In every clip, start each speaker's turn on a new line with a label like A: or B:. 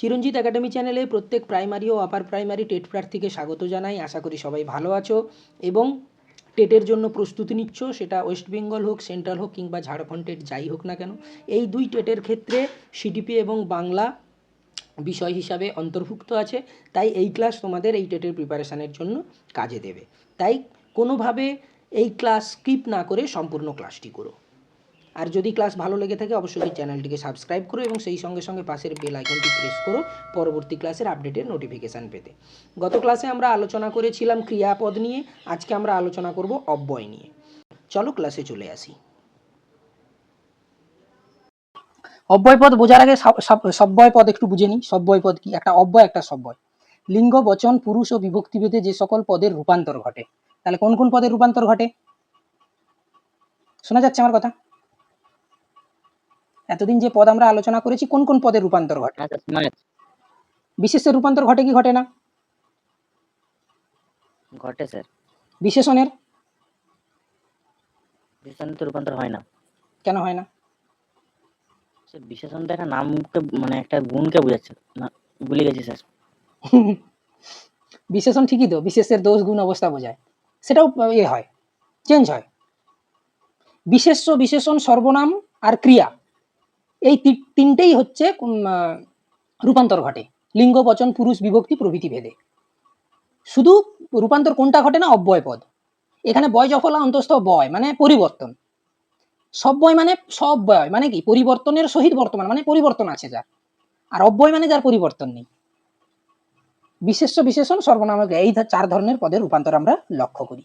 A: চিরঞ্জিত academy চ্যানেলে প্রত্যেক primary ও আপার প্রাইমারি টেট প্রার্থীকে স্বাগত জানাই। আশা করি সবাই ভালো আছো এবং টেটের জন্য প্রস্তুতি নিচ্ছ। সেটা ওয়েস্ট বেঙ্গল হোক, সেন্ট্রাল হোক কিংবা ঝাড়খণ্ড টেট যাই হোক না কেন, এই দুই টেটের ক্ষেত্রে সিডিপি এবং বাংলা বিষয় হিসাবে অন্তর্ভুক্ত আছে। তাই এই ক্লাস তোমাদের এই টেটের প্রিপারেশানের জন্য কাজে দেবে। তাই কোনোভাবে এই ক্লাস স্কিপ না করে সম্পূর্ণ ক্লাসটি করো। আর যদি ক্লাস ভালো লেগে থাকে, অবশ্যই চ্যানেলটিকে সাবস্ক্রাইব করো এবং সেই সঙ্গে সঙ্গে পাশের বেল আইকনটি প্রেস করো পরবর্তী ক্লাসের আপডেটের নোটিফিকেশান পেতে। গত ক্লাসে আমরা আলোচনা করেছিলাম ক্রিয়াপদ নিয়ে, আজকে আমরা আলোচনা করব অব্যয় নিয়ে। চলো ক্লাসে চলে আসি। অব্যয় পদ বোঝার আগে সব- সব- সব্যয় পদ একটু বুঝে নিই। সব্যয় পদ কি? একটা অব্যয়, একটা সব্যয়। লিঙ্গ, বচন, পুরুষ ও বিভক্তিভেদে যে সকল পদের রূপান্তর ঘটে। তাহলে কোন কোন পদের রূপান্তর ঘটে? শোনা যাচ্ছে আমার কথা? এতদিন যে পদ আমরা আলোচনা করেছি কোন কোন পদের রূপান্তর ঘটে?
B: শোনা যাচ্ছে
A: বিশেষের রূপান্তর ঘটে কি ঘটে না?
B: ঘটে স্যার।
A: বিশেষণের?
B: বিশেষণ তো রূপান্তর হয় না।
A: কেন হয় না?
B: স্যার বিশেষণটা একটা নামকে মানে একটা গুণকে বোঝাচ্ছে। না ভুলে গেছি স্যার।
A: বিশেষণ ঠিকই তো বিশেষের দোষ গুণ অবস্থা বোঝায়। সেটাও এ হয় চেঞ্জ হয়। বিশেষ্য বিশেষণ সর্বনাম আর ক্রিয়া। এই তিনটেই হচ্ছে রূপান্তর ঘটে। লিঙ্গ, বচন, পুরুষ, বিভক্তি, প্রভৃতি ভেদে। শুধু রূপান্তর কোনটা ঘটে না, অব্যয় পদ। এখানে বয় জফলা অন্তস্থ বয় মানে পরিবর্তন। সব বয় মানে সব বয় মানে কি? পরিবর্তনের সহিত বর্তমান মানে পরিবর্তন আছে যার। আর অব্যয় মানে যার পরিবর্তন নেই। বিশেষ্য বিশেষণ সর্বনামক, এই চার ধরনের পদের রূপান্তর আমরা লক্ষ্য করি।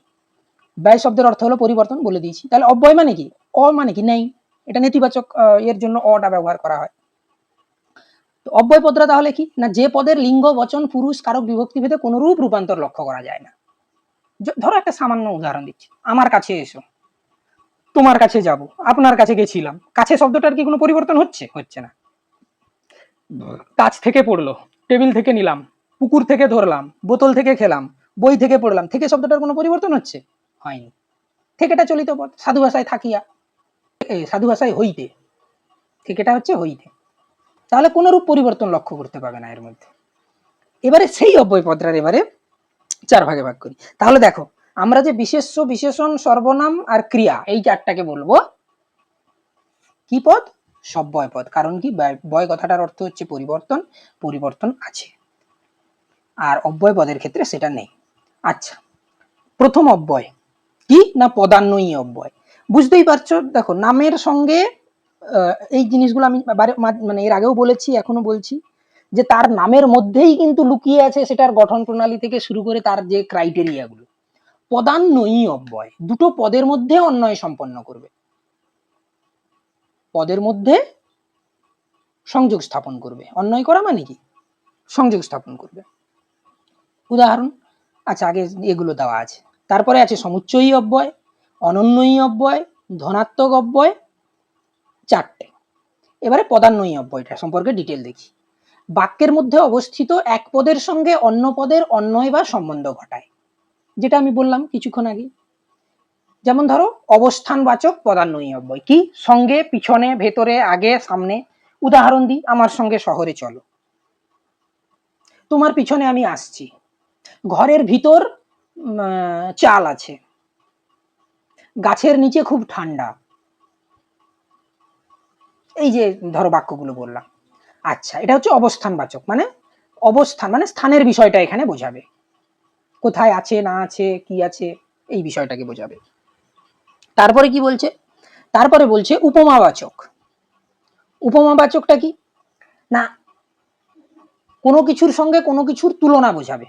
A: ব্যয় শব্দের অর্থ হলো পরিবর্তন বলে দিয়েছি। তাহলে অব্যয় মানে কি? অ মানে কি? নেই। এটা নেতিবাচক এর জন্য অটা ব্যবহার করা হয়। তো অব্যয় পদরা তাহলে কি? না, যে পদের লিঙ্গ, বচন, পুরুষ, কারক, বিভক্তি ভেদে কোনো রূপ রূপান্তর লক্ষ্য করা যায় না। ধরো একটা সামান্য উদাহরণ দিচ্ছি। আমার কাছে এসো। তোমার কাছে যাব। আপনার কাছে গেছিলাম। কাছে শব্দটার কি কোনো পরিবর্তন হচ্ছে? হচ্ছে না। কাছ থেকে পড়ল, টেবিল থেকে নিলাম, পুকুর থেকে ধরলাম, বোতল থেকে খেলাম, বই থেকে পড়লাম, থেকে শব্দটার কোনো পরিবর্তন হচ্ছে? হয়নি। থেকেটা চলিত পদ সাধু ভাষায় থাকিয়া। সাধু ভাষায় হইতে। থেকেটা হচ্ছে হইতে। তাহলে কোনো রূপ পরিবর্তন লক্ষ্য করতে পাবে না এর মধ্যে। এবারে সেই অব্যয় পদটার এবারে চার ভাগে ভাগ করি। তাহলে দেখো, আমরা যে বিশেষ্য, বিশেষণ, সর্বনাম আর ক্রিয়া, এই চারটাকে বলব। কি পদ? সব্যয় পদ। কারণ কি? বয় কথাটার অর্থ হচ্ছে পরিবর্তন পরিবর্তন আছে। আর অব্যয় পদের ক্ষেত্রে সেটা নেই। আচ্ছা প্রথম অব্যয়। কি না পদান্বয়ী অব্যয়? বুঝতেই পারছ? দেখো, নামের সঙ্গে এই জিনিসগুলো আমি মানে এর আগেও বলেছি, এখনও বলছি, যে তার নামের মধ্যেই কিন্তু লুকিয়ে আছে সেটার গঠন প্রণালী থেকে শুরু করে তার যে ক্রাইটেরিয়াগুলো পদান্বয়ী অব্যয়, দুটো পদের মধ্যে অন্যয় সম্পন্ন করবে। পদের মধ্যে সংযোগ স্থাপন করবে। অন্যয় করা মানে কি? সংযোগ স্থাপন করবে। উদাহরণ আচ্ছা আগে এগুলো দেওয়া আছে। তারপরে আছে সমুচ্চয়ী অব্যয় অনন্যয়ী অব্যয়, ধনাত্মক অব্যয়, চারটে। এবারে পদান্বয়ী অব্যয়টা সম্পর্কে ডিটেল দেখি। বাক্যের মধ্যে অবস্থিত এক পদের সঙ্গে অন্য পদের অন্যয় বা সম্বন্ধ ঘটায়, যেটা আমি বললাম কিছুক্ষণ আগে। যেমন ধরো, অবস্থানবাচক পদান্বয়ী অব্যয়। কি? সঙ্গে, পিছনে, ভেতরে, আগে, সামনে। উদাহরণ দিই, আমার সঙ্গে শহরে চলো। তোমার পিছনে আমি আসছি। ঘরের ভিতর চাল আছে। গাছের নিচে খুব ঠান্ডা। এই যে ধরো বাক্যগুলো বললাম। আচ্ছা এটা হচ্ছে অবস্থানবাচক মানে অবস্থান মানে স্থানের বিষয়টা এখানে বোঝাবে। কোথায় আছে, না আছে, কি আছে, এই বিষয়টাকে বোঝাবে। তারপরে কি বলছে? তারপরে বলছে উপমাবাচক। উপমাবাচকটা কি? না, কোনো কিছুর সঙ্গে কোনো কিছুর তুলনা বোঝাবে।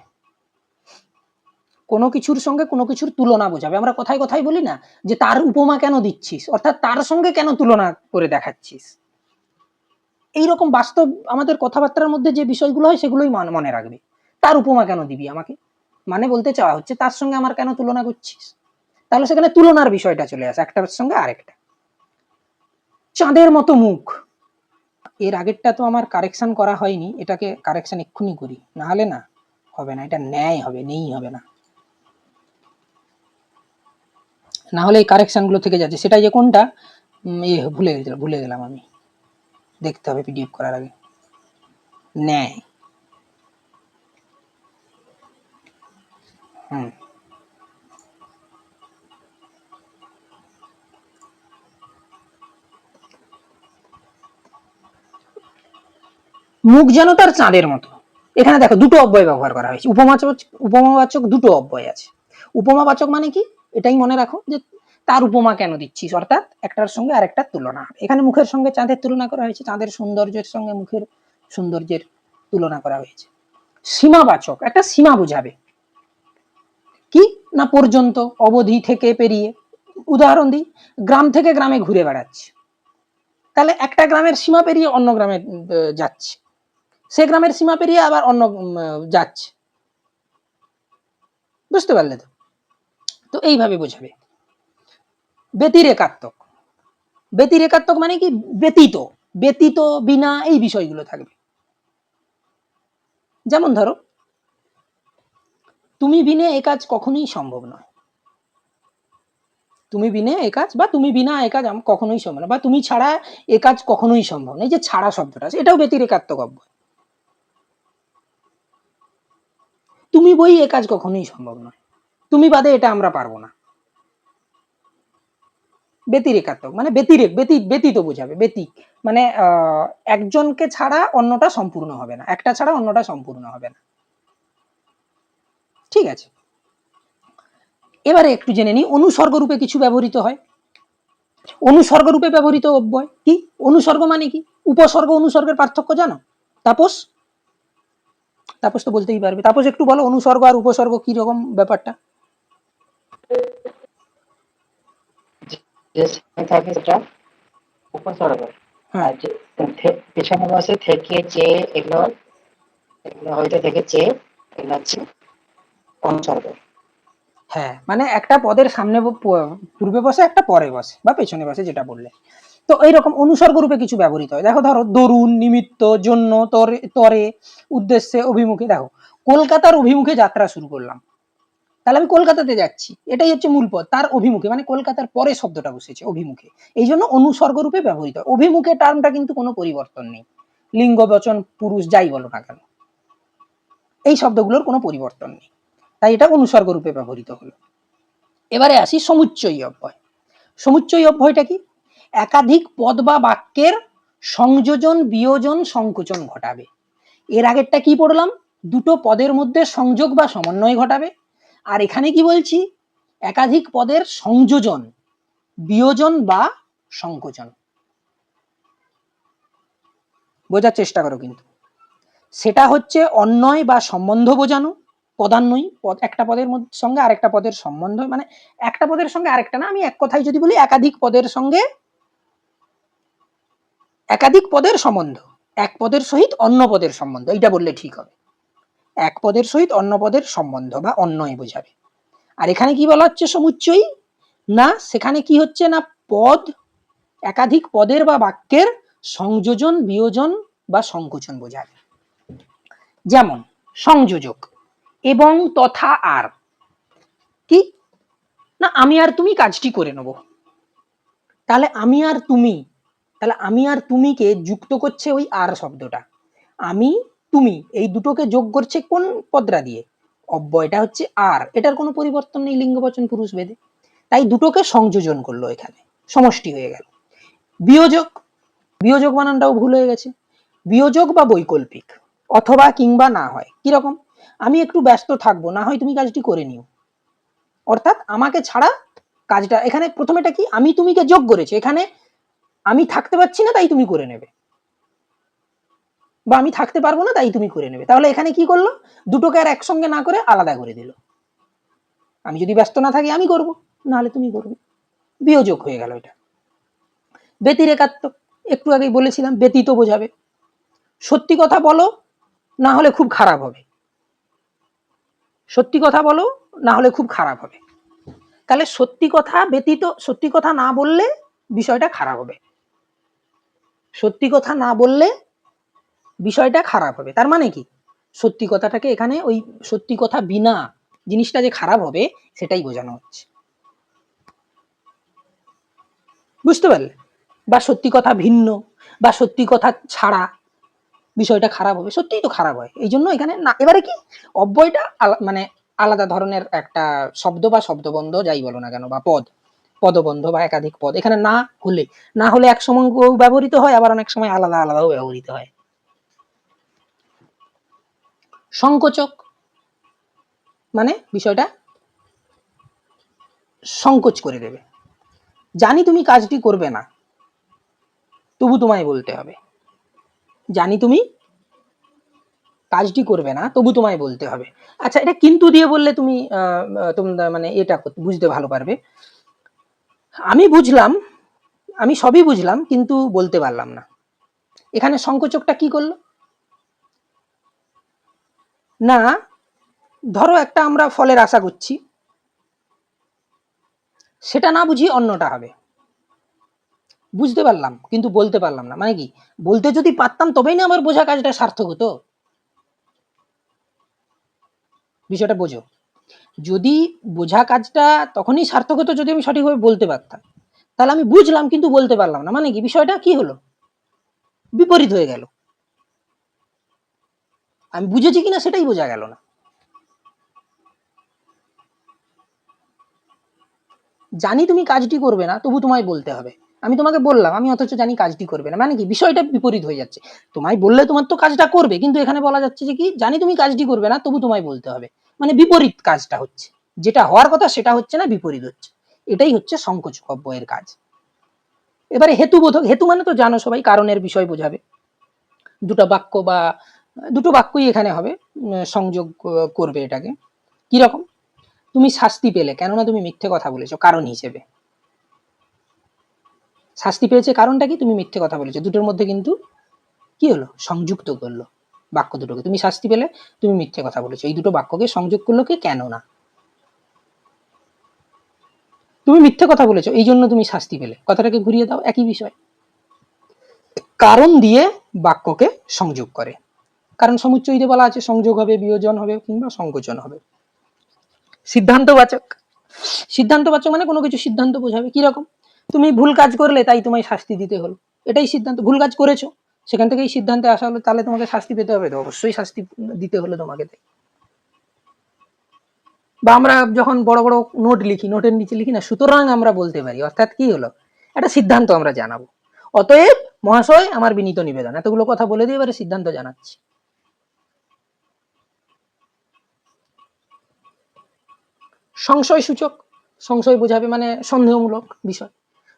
A: কোনো কিছুর সঙ্গে কোনো কিছুর তুলনা বোঝাবে। আমরা কথায় কথায় বলি না যে তার উপমা কেন দিচ্ছিস? অর্থাৎ তার সঙ্গে কেন তুলনা করে দেখাচ্ছিস? এইরকম বাস্তব আমাদের কথাবার্তার মধ্যে যে বিষয়গুলো হয় সেগুলোই মান- মনে রাখবে। তার উপমা কেন দিবি আমাকে? মানে বলতে চাওয়া হচ্ছে তার সঙ্গে আমার কেন তুলনা করছিস? তাহলে সেখানে তুলনার বিষয়টা চলে আসে, একটার সঙ্গে আরেকটা। চাঁদের মতো মুখ। এর আগেরটা তো আমার কারেকশন করা হয়নি, এটাকে কারেকশন এক্ষুনি করি। না হলে না, হবে না, এটা ন্যায় হবে, নেই হবে না। না হলে এই কারেকশনগুলো থেকে যাচ্ছে। সেটা যে কোনটা? এ ভুলে গেছিলাম ভুলে গেলাম আমি। দেখতে হবে পিডিএফ করার আগে। নেয় হুম। মুখ যেন তার চাঁদের মতো। এখানে দেখো দুটো অব্যয় ব্যবহার করা হয়েছে। উপমাচক, উপমাবাচক দুটো অব্যয় আছে। উপমাবাচক মানে কি? এটাই মনে রাখো যে তার উপমা কেন দিচ্ছিস? অর্থাৎ একটার সঙ্গে আরেকটার তুলনা। এখানে মুখের সঙ্গে চাঁদের তুলনা করা হয়েছে, চাঁদের সৌন্দর্যের সঙ্গে মুখের সৌন্দর্যের তুলনা করা হয়েছে। সীমাবাচক, একটা সীমা বোঝাবে। কি না পর্যন্ত অবধি থেকে পেরিয়ে? উদাহরণ দিই, গ্রাম থেকে গ্রামে ঘুরে বেড়াচ্ছে। তাহলে একটা গ্রামের সীমা পেরিয়ে অন্য গ্রামে যাচ্ছে। সে গ্রামের সীমা পেরিয়ে আবার অন্য যাচ্ছে। বুঝতে পারলে তো? তো এইভাবে বোঝাবে। ব্যতিরেকাত্মক। ব্যতিরেকাত্মক মানে কি? ব্যতীত। ব্যতীত বিনা এই বিষয়গুলো থাকবে। যেমন ধরো, তুমি বিনে এ কাজ কখনোই সম্ভব নয়। তুমি বিনে এ কাজ বা তুমি বিনা এ কাজ কখনোই সম্ভব না বা তুমি ছাড়া এ কাজ কখনোই সম্ভব না এই যে ছাড়া শব্দটা আছে, এটাও ব্যতিরেকাত্মক অব্যয়। তুমি বই এ কাজ কখনোই সম্ভব নয়। তুমি বাদে এটা আমরা পারব না। ব্যতিরেকাত্মক মানে ব্যতিরেক, ব্যতি, ব্যতীত বোঝাবে, ব্যতিক। মানে একজনকে ছাড়া অন্যটা সম্পূর্ণ হবে না, একটা ছাড়া অন্যটা সম্পূর্ণ হবে না। ঠিক আছে? এবারে একটু জেনে নিই অনুসর্গ রূপে কিছু ব্যবহৃত হয়। অনুসর্গ রূপে ব্যবহৃত অব্যয় কি? অনুসর্গ মানে কি? উপসর্গ অনুসর্গের পার্থক্য জানো? তাপস? তাপস তো বলতেই পারবে। তাপস, একটু বলো, অনুসর্গ আর উপসর্গ কি রকম ব্যাপারটা?
C: যে সামনে থাকে সেটা। উপসর্গ
A: হ্যাঁ।
C: আর যে পেছনে বসে থেকে যে এগুলো এগুলো হয়তো থেকে যে এগুলো হচ্ছে অনুসর্গ
A: হ্যাঁ মানে একটা পদের সামনে পূর্বে বসে একটা পরে বসে বা পেছনে বসে যেটা বললে। তো এইরকম অনুসর্গ রূপে কিছু ব্যবহৃত হয়। দেখো ধরো দরুন নিমিত্ত জন্য তরে তরে উদ্দেশ্যে অভিমুখে দেখো কলকাতার অভিমুখে যাত্রা শুরু করলাম। তাহলে আমি কলকাতাতে যাচ্ছি। এটাই হচ্ছে মূল পদ তার অভিমুখে মানে কলকাতার পরে শব্দটা বসেছে অভিমুখে। এই জন্য অনুসর্গ রূপে ব্যবহৃত। অভিমুখে টার্মটা কিন্তু কোনো পরিবর্তন নেই। লিঙ্গ, বচন, পুরুষ, যাই বলো না কেন। এই শব্দগুলোর কোনো পরিবর্তন নেই। তাই এটা অনুসর্গ রূপে ব্যবহৃত হলো। এবারে আসি সমুচ্চয়ী অব্যয় সমুচ্চয়ী অব্যয়টা কি? একাধিক পদ বা বাক্যের সংযোজন, বিয়োজন, সংকোচন ঘটাবে। এর আগেরটা কি পড়লাম? দুটো পদের মধ্যে সংযোগ বা সমন্বয় ঘটাবে। আর এখানে কি বলছি? একাধিক পদের সংযোজন, বিয়োজন বা সংকোচন। বোঝার চেষ্টা করো কিন্তু। সেটা হচ্ছে অন্যয় বা সম্বন্ধ বোঝানো, পদান্বয়ী, পদ একটা পদের সঙ্গে আরেকটা পদের সম্বন্ধ মানে একটা পদের সঙ্গে আরেকটা না, আমি এক কথায় যদি বলি একাধিক পদের সঙ্গে একাধিক পদের সম্বন্ধ, এক পদের সহিত অন্য পদের সম্বন্ধ, এইটা বললে ঠিক হবে। এক পদের সহিত অন্য পদের সম্বন্ধ বা অন্যয় বোঝাবে। আর এখানে কি বলা হচ্ছে সমুচ্চয়ী? না, সেখানে কি হচ্ছে না? পদ, একাধিক পদের বা বাক্যের সংযোজন, বিয়োজন বা সংকোচন বোঝাবে। যেমন, সংযোজক এবং তথা আর। কি? না, আমি আর তুমি কাজটি করে নেব। তাহলে আমি আর তুমি, তাহলে আমি আর তুমিকে যুক্ত করছে ওই আর শব্দটা। আমি তুমি এই দুটোকে যোগ করছে কোন পদরা দিয়ে? অব্যয়টা হচ্ছে আর। এটার কোনো পরিবর্তন নেই লিঙ্গ বচন পুরুষ ভেদে। তাই দুটোকে সংযোজন করল এখানে। সমষ্টি হয়ে গেল। বিয়োজক। বিয়োজক বানানটাও ভুল হয়ে গেছে। বিয়োজক বা বৈকল্পিক। অথবা কিংবা না হয়। কীরকম? আমি একটু ব্যস্ত থাকব, না হয় তুমি কাজটি করে নিও। অর্থাৎ আমাকে ছাড়া কাজটা, এখানে প্রথমেটা কি? আমি তুমিকে যোগ করেছে। এখানে আমি থাকতে পারছি না, তাই তুমি করে নেবে। বা আমি থাকতে পারব না, তাই তুমি করে নেবে। তাহলে এখানে কি করল? দুটোকে আর একসঙ্গে না করে আলাদা করে দিল। আমি যদি ব্যস্ত না থাকি, আমি করব, নাহলে তুমি করবে। বিয়োজক হয়ে গেল এটা। ব্যতিরেকাত্মক। একটু আগেই বলেছিলাম, ব্যতীত বোঝাবে। সত্যি কথা বলো, না হলে খুব খারাপ হবে। সত্যি কথা বলো, না হলে খুব খারাপ হবে। তাহলে সত্যি কথা ব্যতীত, সত্যি কথা না বললে বিষয়টা খারাপ হবে। সত্যি কথা না বললে বিষয়টা খারাপ হবে। তার মানে কি? সত্যি কথাটাকে এখানে ওই সত্যি কথা বিনা জিনিসটা যে খারাপ হবে, সেটাই বোঝানো হচ্ছে। বুঝতে পারলে? বা সত্যি কথা ভিন্ন, বা সত্যি কথা ছাড়া বিষয়টা খারাপ হবে, সত্যিই তো খারাপ হয়। এই জন্য এখানে না, এবারে কি? অব্যয়টা মানে আলাদা ধরনের একটা শব্দ বা শব্দবন্ধ, যাই বলো না কেন, বা পদ, পদবন্ধ বা একাধিক পদ। এখানে না হলে না হলে এক সময় ব্যবহৃত হয়, আবার অনেক সময় আলাদা আলাদাও ব্যবহৃত হয়। সংকোচক। মানে বিষয়টা সংকোচ করে দেবে। জানি তুমি কাজটি করবে না। তবু তোমায় বলতে হবে। জানি তুমি কাজটি করবে না, তবু তোমায় বলতে হবে। আচ্ছা এটা কিন্তু দিয়ে বললে তুমি তোমরা মানে এটা বুঝতে ভালো পারবে। আমি বুঝলাম, আমি সবই বুঝলাম, কিন্তু বলতে পারলাম না। এখানে সংকোচকটা কি করল? না, ধরো একটা আমরা ফলের আশা করছি। সেটা না বুঝি অন্যটা হবে। বুঝতে পারলাম, কিন্তু বলতে পারলাম না। মানে কি? বলতে যদি পারতাম, তবেই না আমার বোঝা কাজটা সার্থক হতো। বিষয়টা বোঝো। যদি বোঝা কাজটা তখনই সার্থক হতো যদি আমি সঠিকভাবে বলতে পারতাম। তাহলে আমি বুঝলাম, কিন্তু বলতে পারলাম না। মানে কি? বিষয়টা কি হলো? বিপরীত হয়ে গেল। আমি বুঝেছি কিনা সেটাই বোঝা গেল না। জানি তুমি কাজটি করবে না, তবু তোমায় বলতে হবে। আমি তোমাকে বললাম, আমি অথচ জানি কাজটি করবে না। মানে কি? বিষয়টা বিপরীত হয়ে যাচ্ছে। তোমায় বললে তোমার তো কাজটা করবে, কিন্তু এখানে বলা যাচ্ছে যে কি? জানি তুমি কাজটি করবে না, তবু তোমায় বলতে হবে। মানে বিপরীত কাজটা হচ্ছে। যেটা হওয়ার কথা সেটা হচ্ছে না, বিপরীত হচ্ছে। এটাই হচ্ছে সংকোচক অব্যয়ের কাজ। এবারে হেতু বোধক হেতু মানে তো জানো সবাই, কারণের বিষয় বোঝাবে। দুটো বাক্য বা দুটো বাক্যই এখানে হবে সংযোগ করবে এটাকে। কি রকম? তুমি শাস্তি পেলে, কেননা তুমি মিথ্যে কথা বলেছ, কারণ হিসেবে। শাস্তি পেয়েছে কারণটা কি? তুমি মিথ্যে কথা বলেছ। দুটোর মধ্যে কিন্তু কি হলো? সংযুক্ত করল বাক্য দুটোকে। তুমি শাস্তি পেলে, তুমি মিথ্যে কথা বলেছ। এই দুটো বাক্যকে সংযোগ করল কি? কেন না তুমি মিথ্যে কথা বলেছ, এই জন্য তুমি শাস্তি পেলে। কথাটাকে ঘুরিয়ে দাও, একই বিষয়। কারণ দিয়ে বাক্যকে সংযোগ করে। কারণ সমুচ্চয়ীতে বলা আছে সংযোগ হবে বিয়োজন হবে কিংবা সংকোচন হবে। সিদ্ধান্তবাচক? সিদ্ধান্তবাচক মানে কোনো কিছু সিদ্ধান্ত বোঝাবে কীরকম? তুমি ভুল কাজ করলে তাই তোমায় শাস্তি দিতে হলো। এটাই সিদ্ধান্ত। ভুল কাজ করেছ সেখান থেকেই সিদ্ধান্তে আসা হলো তাহলে তোমাকে শাস্তি পেতে হবে তো। অবশ্যই শাস্তি দিতে হলো তোমাকে তাই। বা আমরা যখন বড় বড় নোট লিখি নোটের নিচে লিখি না সুতরাং আমরা বলতে পারি। অর্থাৎ কি হলো? একটা সিদ্ধান্ত আমরা জানাব। অতএব মহাশয় আমার বিনীত নিবেদন। এতগুলো কথা বলে দিয়ে এবারে সিদ্ধান্ত জানাচ্ছি। সংশয় সূচক সংশয় বোঝাবে মানে সন্দেহমূলক বিষয়।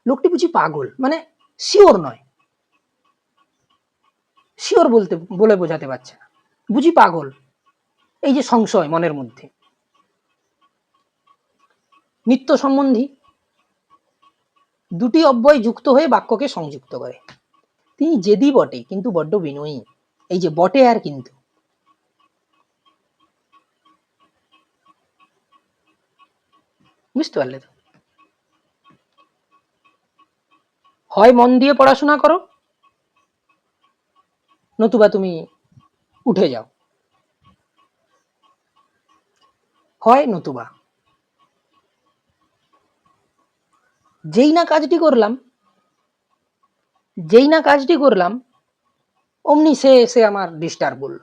A: লোকটি বুঝি পাগল মানে শিওর নয়। শিওর বলতে, বলে বোঝাতে পারছে না। বুঝি পাগল। এই যে সংশয় মনের মধ্যে। নিত্য সম্বন্ধী দুটি অব্যয় যুক্ত হয়ে বাক্যকে সংযুক্ত করে। তিনি জেদি বটে, কিন্তু বড্ড বিনয়ী। এই যে বটে আর কিন্তু। বুঝতে পারলে তো? হয় মন দিয়ে পড়াশোনা করো, নতুবা তুমি উঠে যাও। হয় নতুবা। যেই না কাজটি করলাম, যেই না কাজটি করলাম, অমনি সে এসে আমার ডিস্টার্ব করল।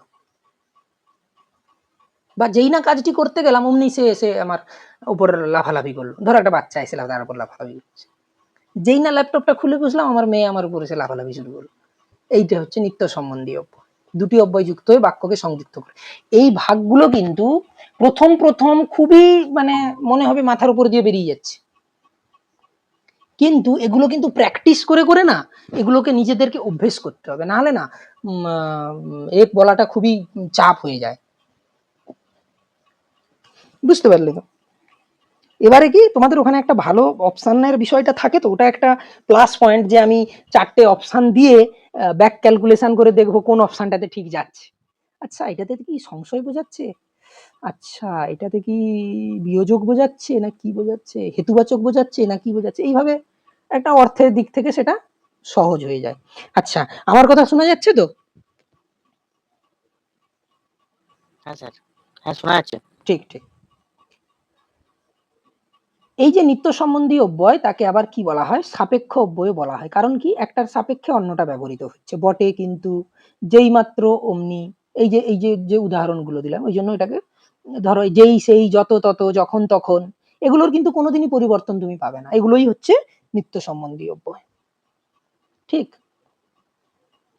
A: বা যেই না কাজটি করতে গেলাম অমনি সে এসে আমার উপর লাফালাফি করল। ধরো একটা বাচ্চা এসে তার উপর লাফালাফি করছে। যেই না ল্যাপটপটা খুলে বসলাম আমার মেয়ে আমার উপর এসে লাফালাফি শুরু করল। এইটা হচ্ছে নিত্য সম্বন্ধী অব্যয় দুটি অব্যয় যুক্ত হয়ে বাক্যকে সংযুক্ত করে। এই ভাগগুলো কিন্তু প্রথম প্রথম খুবই মানে মনে হবে মাথার উপর দিয়ে বেরিয়ে যাচ্ছে। কিন্তু এগুলো কিন্তু প্র্যাকটিস করে করে না এগুলোকে নিজেদেরকে অভ্যেস করতে হবে। নাহলে না উম, আহ, এ বলাটা খুবই চাপ হয়ে যায়। বুঝতে পারলে তো। এবারে কি তোমাদের ওখানে একটা ভালো অপশানের বিষয়টা থাকে তো? ওটা একটা প্লাস পয়েন্ট যে আমি চারটে অপশান দিয়ে ব্যাক ক্যালকুলেশন করে দেখব কোন অপশানটাতে ঠিক যাচ্ছে। আচ্ছা এটাতে কি সংশয় বোঝাচ্ছে? আচ্ছা এটাতে কি বিয়োজক বোঝাচ্ছে না কি বোঝাচ্ছে? হেতুবাচক বোঝাচ্ছে না কি বোঝাচ্ছে? এইভাবে একটা অর্থের দিক থেকে সেটা সহজ হয়ে যায়। আচ্ছা আমার কথা শোনা যাচ্ছে তো?
B: হ্যাঁ স্যার। হ্যাঁ শোনা যাচ্ছে।
A: ঠিক ঠিক। এই যে নিত্য সম্বন্ধী অব্যয়, তাকে আবার কি বলা হয়? সাপেক্ষ অব্যয় বলা হয়। কারণ কি? একটার সাপেক্ষে অন্যটা ব্যবহৃত হচ্ছে। বটে কিন্তু, যেই মাত্র অমনি, এই যে এই যে যে উদাহরণগুলো দিলাম, ওই জন্য এটাকে ধরো যেই, সেই, যত, তত, যখন, তখন, এগুলোর কিন্তু কোনোদিনই পরিবর্তন তুমি পাবে না। এগুলোই হচ্ছে নিত্য সম্বন্ধী অব্যয়। ঠিক?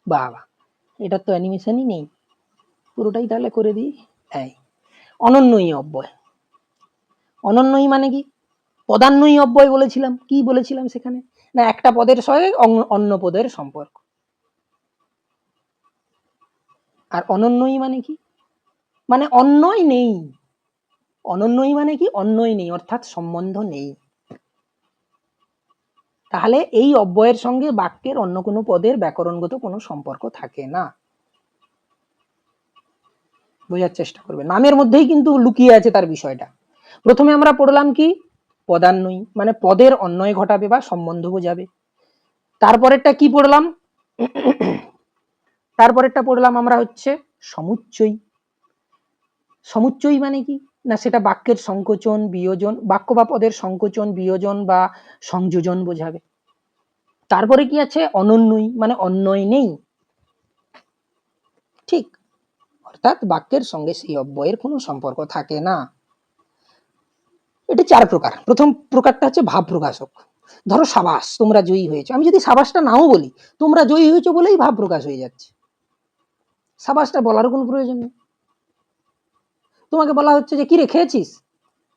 A: বাবা এটা তো অ্যানিমেশনই নেই। পুরোটাই তাহলে করে দিই। এই। অনন্যই অব্যয়। অনন্যই মানে কি? পদান্বয়ী অব্যয় বলেছিলাম। কি বলেছিলাম সেখানে? না, একটা পদের সঙ্গে অন্য পদের সম্পর্ক। আর অনন্যই মানে কি? মানে অন্যই নেই। অনন্যই মানে কি? অন্যই নেই, অর্থাৎ সম্বন্ধ নেই। তাহলে এই অব্যয়ের সঙ্গে বাক্যের অন্য কোনো পদের ব্যাকরণগত কোনো সম্পর্ক থাকে না। বোঝার চেষ্টা করবে। নামের মধ্যেই কিন্তু লুকিয়ে আছে তার বিষয়টা। প্রথমে আমরা পড়লাম কি? পদান্বয়ী মানে পদের অন্যয় ঘটাবে বা সম্বন্ধ বোঝাবে তারপরেরটা কি পড়লাম? তারপরেরটা পড়লাম আমরা হচ্ছে সমুচ্চয়ী। সমুচ্চয়ী মানে কি? না, সেটা বাক্যের সংকোচন, বিয়োজন, বাক্য বা পদের সংকোচন, বিয়োজন বা সংযোজন বোঝাবে। তারপরে কি আছে? অনন্যই মানে অন্যয় নেই। ঠিক, অর্থাৎ বাক্যের সঙ্গে সেই অব্যয়ের কোনো সম্পর্ক থাকে না। এটি চার প্রকার। প্রথম প্রকারটা হচ্ছে ভাব প্রকাশক ধরো সাবাস, তোমরা জয়ী হয়েছো। আমি যদি সাবাসটা নাও বলি, তোমরা জয়ী হয়েছো বলেই ভাব প্রকাশ হয়ে যাচ্ছে। সাবাসটা বলার কোনো প্রয়োজন নেই। তোমাকে বলা হচ্ছে যে কি রে খেয়েছিস?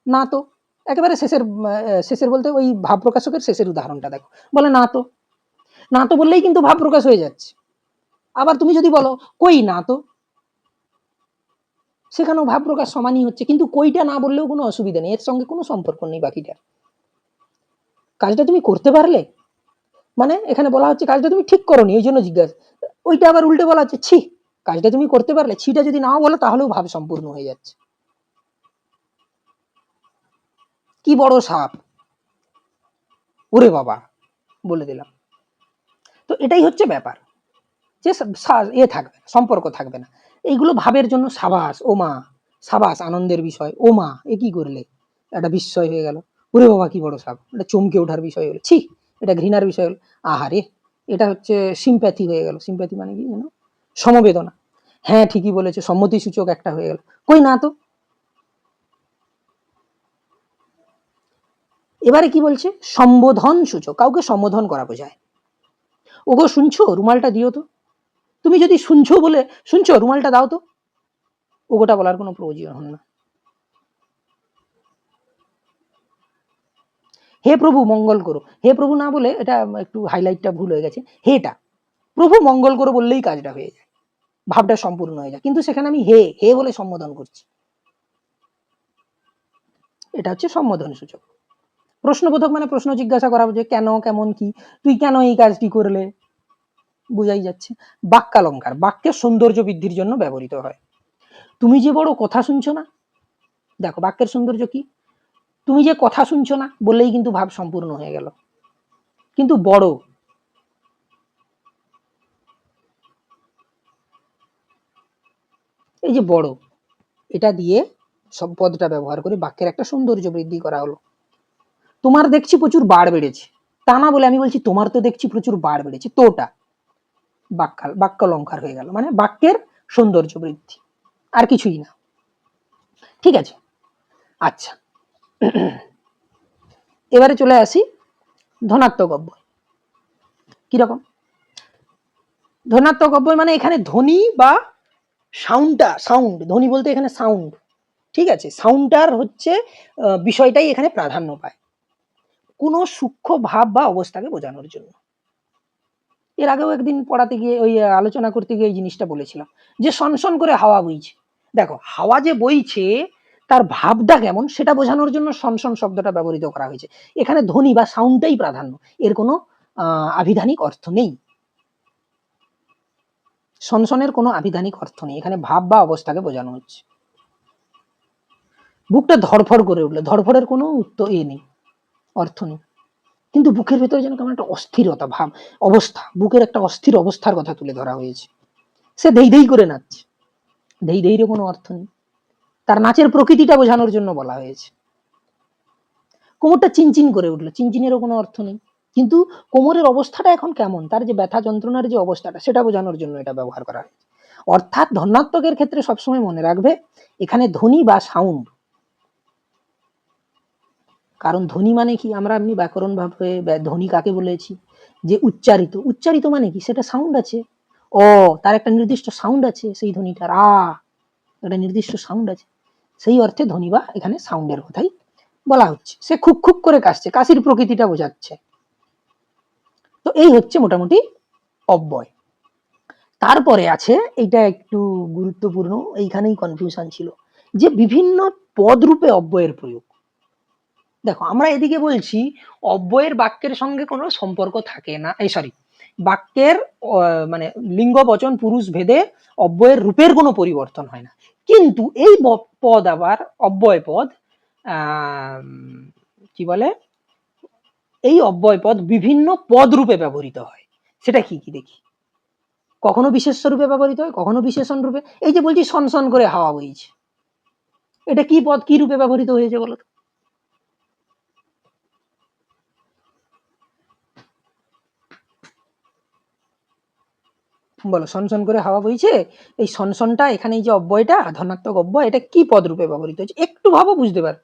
A: না তো। একেবারে শেষের শেষের বলতে ওই ভাব প্রকাশকের শেষের উদাহরণটা দেখো। বলে, না তো। না তো বললেই কিন্তু ভাব প্রকাশ হয়ে যাচ্ছে। আবার তুমি যদি বলো, কই না তো? সেখানেও ভাব প্রকাশ সমানই হচ্ছে, কিন্তু কইটা না বললেও কোনো অসুবিধা নেই, এর সঙ্গে কোনো সম্পর্ক নেই বাকিটার। কাজটা তুমি করতে পারলে? মানে এখানে বলা হচ্ছে কাজটা তুমি ঠিক করনি এই জন্য জিজ্ঞাসা, ওইটা আবার উল্টে বলা হচ্ছে, ছি, কাজটা তুমি করতে পারলে, ছিটা যদি নাও বলো তাহলেও ভাব সম্পূর্ণ হয়ে যাচ্ছে। কি বড় সাপ। ওরে বাবা, বলে দিলাম। তো এটাই হচ্ছে ব্যাপার। যে এ থাকবে সম্পর্ক থাকবে না। এইগুলো ভাবের জন্য সাবাস, ও মা। সাবাস, আনন্দের বিষয়। ও মা, এ কি করলে? একটা বিস্ময় হয়ে গেল। ওরে বাবা, কি বড় সাপ। এটা চমকে ওঠার বিষয় হলো। ছি, এটা ঘৃণার বিষয় হলো। আহারে এটা হচ্ছে সিম্প্যাথি হয়ে গেল। সিম্প্যাথি মানে কি জানো সমবেদনা। হ্যাঁ ঠিকই বলেছে সম্মতি সূচক একটা হয়ে গেল। কই না তো? এবারে কি বলছে? সম্বোধন সূচক কাউকে সম্বোধন করা বোঝায়। ওগো, শুনছো? রুমালটা দিও তো। তুমি যদি শুনছো বলে, শুনছো? রুমালটা দাও তো। ওগোটা বলার কোনো প্রয়োজন হল না। হে প্রভু, মঙ্গল করো। হে প্রভু না বলে এটা একটু হাইলাইটটা ভুল হয়ে গেছে। হেটা প্রভু মঙ্গল করো বললেই কাজটা হয়ে যায়। ভাবটা সম্পূর্ণ হয়ে যায়। কিন্তু সেখানে আমি হে হে বলে সম্বোধন করছি। এটা হচ্ছে সম্বোধন সূচক। প্রশ্নবোধক মানে প্রশ্ন জিজ্ঞাসা করা যে কেন, কেমন, কি? তুই কেন এই কাজটি করলে? বোঝাই যাচ্ছে, বাক্যালঙ্কার বাক্যের সৌন্দর্য বৃদ্ধির জন্য ব্যবহৃত হয়। তুমি যে বড় কথা শুনছো না, দেখো বাক্যের সৌন্দর্য কি? তুমি যে কথা শুনছো না বললেই কিন্তু ভাব সম্পূর্ণ হয়ে গেল। কিন্তু বড়, এই যে বড়, এটা দিয়ে সব পদটা ব্যবহার করে বাক্যের একটা সৌন্দর্য বৃদ্ধি করা হলো। তোমার দেখছি প্রচুর বাড় বেড়েছে। তা না বলে আমি বলছি তোমার তো দেখছি প্রচুর বাড় বেড়েছে। তোটা বাক্য বাক্য অলঙ্কার হয়ে গেল। মানে বাক্যের সৌন্দর্য বৃদ্ধি। আর কিছুই না। ঠিক আছে? আচ্ছা। এবারে চলে আসি ধনাত্মক অব্যয়। কীরকম ধনাত্মক অব্যয় মানে এখানে ধ্বনি বা সাউন্ডটা সাউন্ড ধ্বনি বলতে এখানে সাউন্ড ঠিক আছে? সাউন্ডটার হচ্ছে বিষয়টাই এখানে প্রাধান্য পায়। কোনো সূক্ষ্ম ভাব বা অবস্থাকে বোঝানোর জন্য। এর আগেও একদিন পড়াতে গিয়ে ওই আলোচনা করতে গিয়ে এই জিনিসটা বলেছিলাম, যে সনসন করে হাওয়া বইছে। দেখো, হাওয়া যে বইছে, তার ভাবটা কেমন সেটা বোঝানোর জন্য সনসন শব্দটা ব্যবহৃত করা হয়েছে। এখানে ধ্বনি বা সাউন্ডটাই প্রাধান্য, এর কোনো আভিধানিক অর্থ নেই। সনসনের কোনো আভিধানিক অর্থ নেই, এখানে ভাব বা অবস্থাকে বোঝানো হচ্ছে। বুকটা ধরফর করে উঠল ধরফরের কোনো উত্তর এ নেই, অর্থ নেই। কিন্তু বুকের ভেতরে যেন কেমন একটা অস্থিরতা, ভাব, অবস্থা, বুকের একটা অস্থির অবস্থার কথা তুলে ধরা হয়েছে। সে ধেই ধেই করে নাচছে। ধেই ধেইরে কোনো অর্থ নেই। তার নাচের প্রকৃতিটা বোঝানোর জন্য বলা হয়েছে। কোমরটা চিনচিন করে উঠল। চিনচিনেরও কোনো অর্থ নেই। কিন্তু কোমরের অবস্থাটা এখন কেমন? তার যে ব্যথা যন্ত্রণার যে অবস্থাটা, সেটা বোঝানোর জন্য এটা ব্যবহার করা হয়েছে। অর্থাৎ ধন্যাত্মকের ক্ষেত্রে সবসময় মনে রাখবে, এখানে ধ্বনি বা সাউন্ড কারণ ধ্বনি মানে কি? আমরা এমনি ব্যাকরণ ভাবে ব্যা- ধ্বনি কাকে বলেছি? যে উচ্চারিত। উচ্চারিত মানে কি? সেটা সাউন্ড আছে। ও তার একটা নির্দিষ্ট সাউন্ড আছে সেই ধ্বনিটার আ, একটা নির্দিষ্ট সাউন্ড আছে। সেই অর্থে ধ্বনি বা এখানে সাউন্ডের কথাই বলা হচ্ছে। সে খুব খুব করে কাশছে। কাশির প্রকৃতিটা বোঝাচ্ছে। তো এই হচ্ছে মোটামুটি অব্যয়। তারপরে আছে, এইটা একটু গুরুত্বপূর্ণ, এইখানেই কনফিউশন ছিল। যে বিভিন্ন পদরূপে অব্যয়ের প্রয়োগ। দেখো, আমরা এদিকে বলছি অব্যয়ের বাক্যের সঙ্গে কোনো সম্পর্ক থাকে না। এই সরি বাক্যের মানে লিঙ্গ, বচন, পুরুষ, ভেদে অব্যয়ের রূপের কোনো পরিবর্তন হয় না। কিন্তু এই পদ আবার অব্যয় পদ কি বলে? এই অব্যয় পদ বিভিন্ন পদ রূপে ব্যবহৃত হয়। সেটা কি কি দেখি? কখনো বিশেষ্য রূপে ব্যবহৃত হয়, কখনো বিশেষণ রূপে। এই যে বলছি সনসন করে হাওয়া বইছে। এটা কি পদ, কি রূপে ব্যবহৃত হয়েছে বলো বলো সনসন করে হাওয়া বইছে এই সনসনটা এখানে এই যে অব্যয়টা ধনাত্মক অব্যয় এটা কি পদ রূপে ব্যবহৃত হয়েছে? একটু ভাবো বুঝতে পার।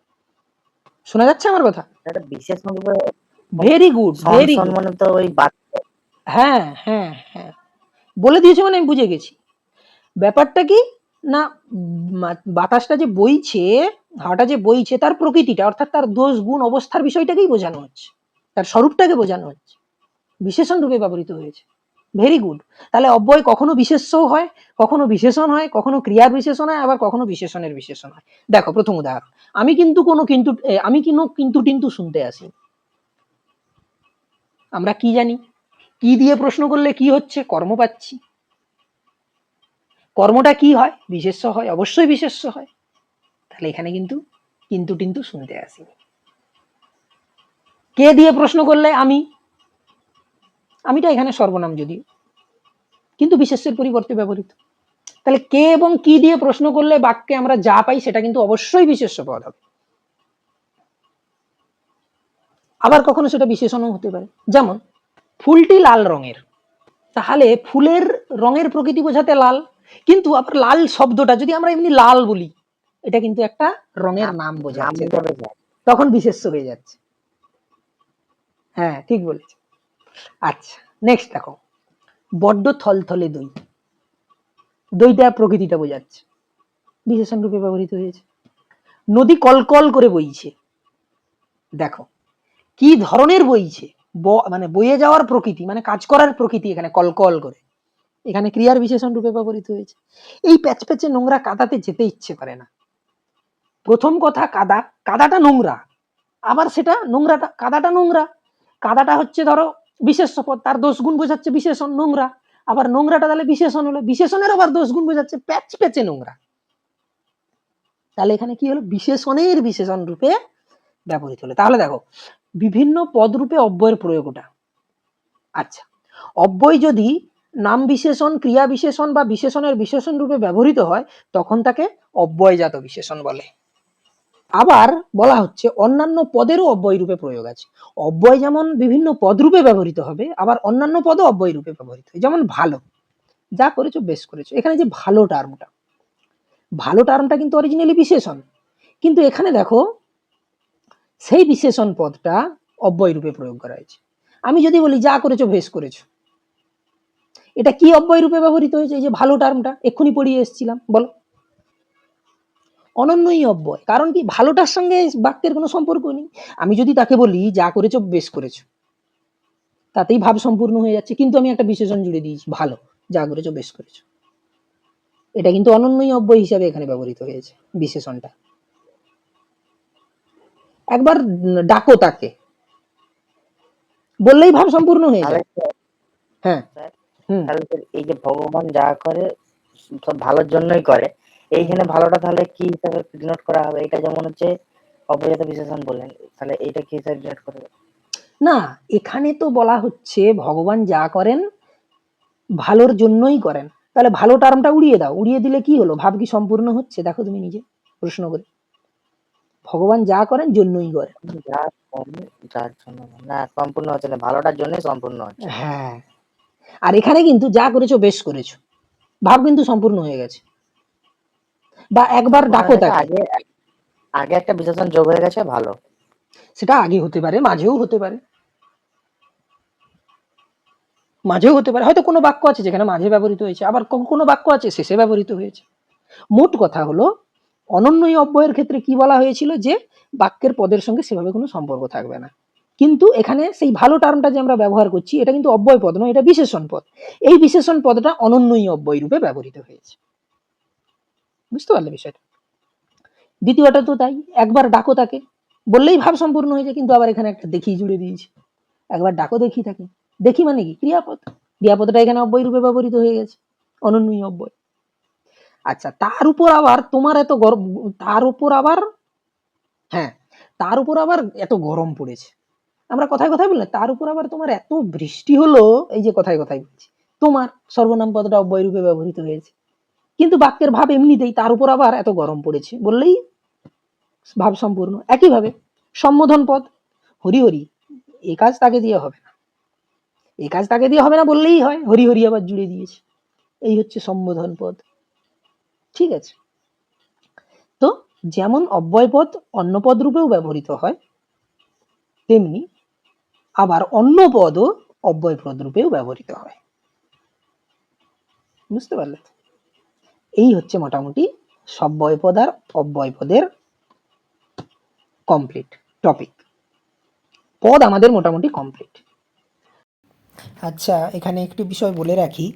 A: শোনা যাচ্ছে আমার কথা?
B: এটা বিশেষ
A: ভেরি গুড ভেরি
B: মানে তো ওই
A: হ্যাঁ হ্যাঁ হ্যাঁ। বলে দিয়েছে মানে আমি বুঝে গেছি। ব্যাপারটা কি? না বাতাসটা যে বইছে হাওয়াটা যে বইছে তার প্রকৃতিটা অর্থাৎ তার দোষ গুণ অবস্থার বিষয়টাকেই বোঝানো হচ্ছে। তার স্বরূপটাকে বোঝানো হচ্ছে। বিশেষণ রূপে ব্যবহৃত হয়েছে। ভেরি গুড তাহলে অব্যয় কখনো বিশেষ্যও হয়, কখনো বিশেষণ হয়, কখনো ক্রিয়ার বিশেষণ হয়, আবার কখনো বিশেষণের বিশেষণ হয়। দেখো, প্রথম উদাহরণ। আমি কিন্তু কোনো কিন্তু আমি কিন্তু কিন্তু টিন্তু শুনতে আসি। আমরা কি জানি? কি দিয়ে প্রশ্ন করলে কি হচ্ছে? কর্ম পাচ্ছি। কর্মটা কি হয়? বিশেষ্য হয়, অবশ্যই বিশেষ্য হয়। তাহলে এখানে কিন্তু কিন্তু টিন্তু শুনতে আসি কে দিয়ে প্রশ্ন করলে আমি? আমিটা এখানে সর্বনাম যদিও কিন্তু বিশেষ্যের পরিবর্তে ব্যবহৃত। তাহলে কে এবং কি দিয়ে প্রশ্ন করলে বাক্যে আমরা যা পাই সেটা কিন্তু অবশ্যই বিশেষ্য পদ হবে আবার কখনো সেটা বিশেষণও হতে পারে। যেমন ফুলটি লাল রঙের। তাহলে ফুলের রঙের প্রকৃতি বোঝাতে লাল কিন্তু আবার লাল শব্দটা যদি আমরা এমনি লাল বলি এটা কিন্তু একটা রঙের নাম বোঝাচ্ছে। তখন বিশেষ্য হয়ে যাচ্ছে। হ্যাঁ ঠিক বলেছ। আচ্ছা নেক্সট দেখো। বড্ড থলথলে দই। দইটা প্রকৃতিটা বোঝাচ্ছে। বিশেষণ রূপে ব্যবহৃত হয়েছে। নদী কলকল করে বইছে। দেখো, কি ধরনের বইছে? মানে বয়ে যাওয়ার প্রকৃতি মানে কাজ করার প্রকৃতি এখানে কলকল করে। এখানে ক্রিয়ার বিশেষণ রূপে ব্যবহৃত হয়েছে। এই প্যাচ প্যাচে নোংরা কাদাতে যেতে ইচ্ছে করে না। প্রথম কথা কাদা, কাদাটা নোংরা। আবার সেটা নোংরাটা, কাদাটা নোংরা। কাদাটা হচ্ছে ধরো বিশেষ পদ তার দোষ গুণ বোঝাচ্ছে বিশেষণ নোংরা। আবার নোংরাটা তাহলে বিশেষণ হলো, বিশেষণের আবার দোষ গুণ বোঝাচ্ছে প্যাচ প্যাচে নোংরা। তাহলে এখানে কি হলো? বিশেষণের বিশেষণ রূপে ব্যবহৃত হলো। তাহলে দেখো, বিভিন্ন পদ রূপে অব্যয়ের প্রয়োগ ওটা। আচ্ছা অব্যয় যদি নাম বিশেষণ, ক্রিয়া বিশেষণ বা বিশেষণের বিশেষণ রূপে ব্যবহৃত হয়, তখন তাকে অব্যয়জাত বিশেষণ বলে। আবার বলা হচ্ছে অন্যান্য পদেরও অব্যয় রূপে প্রয়োগ আছে। অব্যয় যেমন বিভিন্ন পদ রূপে ব্যবহৃত হবে, আবার অন্যান্য পদও অব্যয় রূপে ব্যবহৃত হয়। যেমন ভালো। যা করেছ, বেশ করেছ। এখানে যে ভালো টার্মটা ভালো টার্মটা কিন্তু অরিজিনালি বিশেষণ। কিন্তু এখানে দেখো, সেই বিশেষণ পদটা অব্যয় রূপে প্রয়োগ করা হয়েছে। আমি যদি বলি, যা করেছ, বেশ করেছ। এটা কি অব্যয় রূপে ব্যবহৃত হয়েছে? এই যে ভালো টার্মটা, এক্ষুনি পড়িয়ে এসেছিলাম, বলো। অনন্যই অব্যয়। কারণ কি? ভালোটার সঙ্গে বাক্যের কোনো সম্পর্ক নেই। আমি যদি তাকে বলি যা করেছ বেশ করেছ। তাতেই ভাব সম্পূর্ণ হয়ে যাচ্ছে। কিন্তু আমি একটা বিশেষণ জুড়ে দিয়েছি। ভালো যা করেছ বেশ করেছ। এটা কিন্তু অনন্যই অব্যয় হিসাবে এখানে ব্যবহৃত হয়েছে বিশেষণটা। একবার ডাকো তাকে। বললেই ভাব সম্পূর্ণ হয়ে যায়। হ্যাঁ।
B: এই যে ভগবান যা করে সব ভালোর জন্যই করে। এইখানে ভালোটা তাহলে কি হিসাবে ডিনোট করা হবে? এটা যেমন হচ্ছে অপজাত বিশেষণ বললেন তাহলে এইটা কি হিসাবে ডিনোট করা হবে
A: না এখানে তো বলা হচ্ছে ভগবান যা করেন ভালোর জন্যই করেন। তাহলে ভালো টার্মটা উড়িয়ে দাও। উড়িয়ে দিলে কি হলো? ভাব কি সম্পূর্ণ হচ্ছে? দেখো তুমি নিজে প্রশ্ন করে। ভগবান যা করেন জন্যই করেন।
B: কর্ম যার জন্য না সম্পূর্ণ হচ্ছে না। ভালোটার জন্যই সম্পূর্ণ হচ্ছে।
A: হ্যাঁ। আর এখানে কিন্তু যা করেছ বেশ করেছ। ভাব কিন্তু সম্পূর্ণ হয়ে গেছে। বা একবার ডাকো
B: মানে
A: তাকে।
B: আগে একটা বিশেষণ যোগ হয়ে গেছে ভালো।
A: সেটা আগে হতে পারে মাঝেও হতে পারে। মাঝেও হতে পারে। হয়তো কোনো বাক্য আছে যেখানে মাঝে ব্যবহৃত হয়েছে আবার কোনো কোনো বাক্য আছে শেষে ব্যবহৃত হয়েছে। মোট কথা হলো অনন্যই অব্যয়ের ক্ষেত্রে কি বলা হয়েছিল যে বাক্যের পদের সঙ্গে সেভাবে কোনো সম্পর্ক থাকবে না। কিন্তু এখানে সেই ভালো টার্মটা যে আমরা ব্যবহার করছি এটা কিন্তু অব্যয় পদ নয় এটা বিশেষণ পদ। এই বিশেষণ পদটা অনন্যই অব্যয় রূপে ব্যবহৃত হয়েছে। বুঝতে পারলে বিষয়টা? দ্বিতীয়টা তো তাই, একবার ডাকো তাকে। বললেই ভাব সম্পূর্ণ হয়েছে কিন্তু আবার এখানে একটা দেখি জুড়ে দিয়েছে। একবার ডাকো দেখি তাকে। দেখি মানে কি? ক্রিয়াপদ। ক্রিয়াপদটা এখানে অব্যয় রূপে ব্যবহৃত হয়ে গেছে, অনন্যই অব্যয়। আচ্ছা তার উপর আবার তোমার এত গরম, তার উপর আবার হ্যাঁ তার উপর আবার এত গরম পড়েছে। আমরা কথায় কথায় বললাম, তার উপর আবার তোমার এত বৃষ্টি হলো, এই যে কথায় কথায় বলছি, তোমার সর্বনাম পদটা অব্যয় রূপে ব্যবহৃত হয়েছে। কিন্তু বাক্যের ভাব এমনিতেই তার উপর আবার এত গরম পড়েছে, বললেই ভাব সম্পূর্ণ। একইভাবে সম্বোধন পদ, হরি হরি, এ কাজ তাকে দিয়ে হবে না। এ কাজ তাকে দিয়ে হবে না বললেই হয়, হরি হরি আবার জুড়ে দিয়েছে। এই হচ্ছে সম্বোধন পদ। ঠিক আছে? তো যেমন অব্যয় পদ অন্য পদ রূপেও ব্যবহৃত হয়, তেমনি আবার অন্য পদও অব্যয় পদ রূপেও ব্যবহৃত হয়। বুঝতে পারলে? তো? এই হচ্ছে মোটামুটি সব্যয় পদ আর অব্যয় পদের কমপ্লিট টপিক পদ আমাদের মোটামুটি কমপ্লিট আচ্ছা এখানে একটি বিষয় বলে রাখি।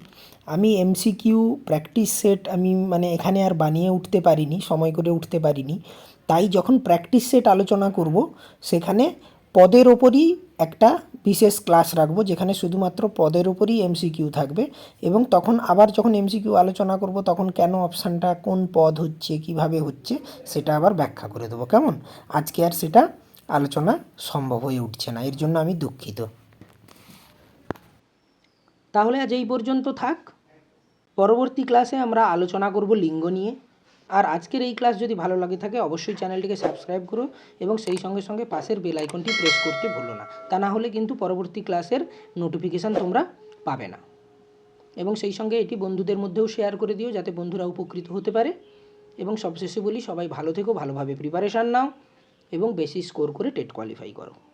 A: আমি এমসিকিউ প্র্যাকটিস সেট আমি মানে এখানে আর বানিয়ে উঠতে পারিনি, সময় করে উঠতে পারিনি। তাই যখন প্র্যাকটিস সেট আলোচনা করব, সেখানে পদের ওপরই একটা বিশেষ ক্লাস রাখব যেখানে শুধুমাত্র পদের ওপরই এমসিকিউ থাকবে এবং তখন আবার যখন এমসিকিউ আলোচনা করব তখন কেন অপশানটা কোন পদ হচ্ছে, কীভাবে হচ্ছে সেটা আবার ব্যাখ্যা করে দেবো, কেমন? আজকে আর সেটা আলোচনা সম্ভব হয়ে উঠছে না, এর জন্য আমি দুঃখিত। তাহলে আজ এই পর্যন্ত থাক। পরবর্তী ক্লাসে আমরা আলোচনা করব লিঙ্গ নিয়ে। আর আজকের এই ক্লাস যদি ভালো লাগে থাকে, অবশ্যই চ্যানেলটিকে সাবস্ক্রাইব করো এবং সেই সঙ্গে সঙ্গে পাশের বেল আইকনটি প্রেস করতে ভুলো না। তা না হলে কিন্তু পরবর্তী ক্লাসের নোটিফিকেশান তোমরা পাবে না। এবং সেই সঙ্গে এটি বন্ধুদের মধ্যেও শেয়ার করে দিও, যাতে বন্ধুরা উপকৃত হতে পারে। এবং সবশেষে বলি, সবাই ভালো থেকো, ভালোভাবে প্রিপারেশান নাও এবং বেশি স্কোর করে টেট কোয়ালিফাই করো।